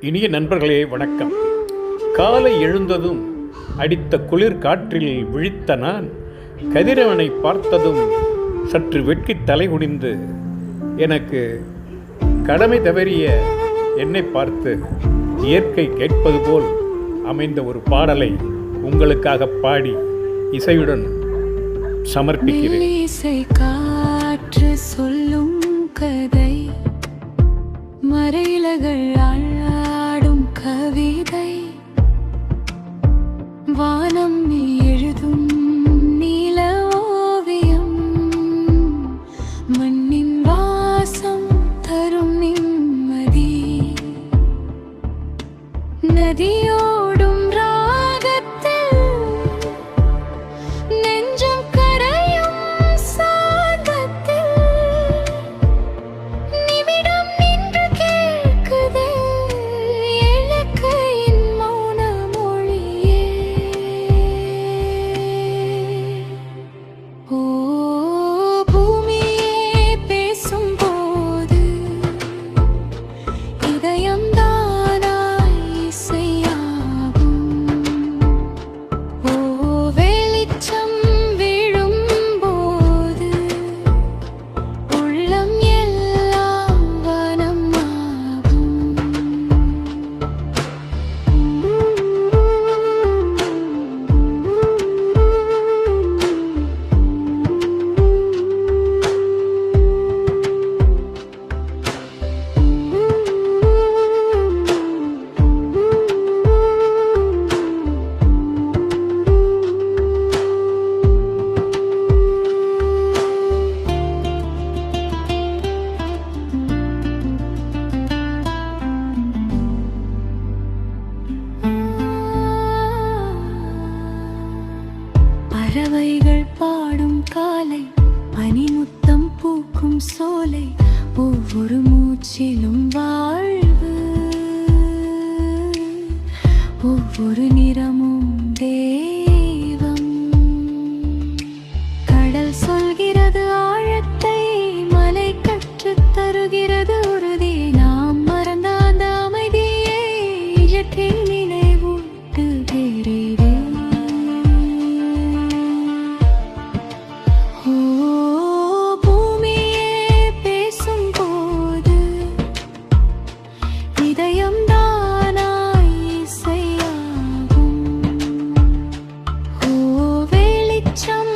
இனிய நண்பர்களே வணக்கம். காலை எழுந்ததும் அடித்த குளிர் காற்றில் விழித்த நான் கதிரவனை பார்த்ததும் சற்று வெட்கி தலைகுனிந்து எனக்கு கடமை தவறிய என்னை பார்த்து இயற்கை கேட்பது போல் அமைந்த ஒரு பாடலை உங்களுக்காக பாடி இசையுடன் சமர்ப்பிக்கிறேன். மெல்லிசை காற்று சொல்லும் கதை மறைலகள் ನದಿಯೋ பறவைகள் பாடும் காலை பனிமுத்தம் பூக்கும் சோலை ஒவ்வொரு மூச்சிலும் வாழ்வு. ஒவ்வொரு நிறமும் தேவம் கடல் சொல்கிறது ஆழத்தை மலை கற்று தருகிறது உறுதி. நாம் மறந்த அந்த அமைதியை இயற்கை இதயம் தானாய் செய்யும் ஓ வெளிச்சம்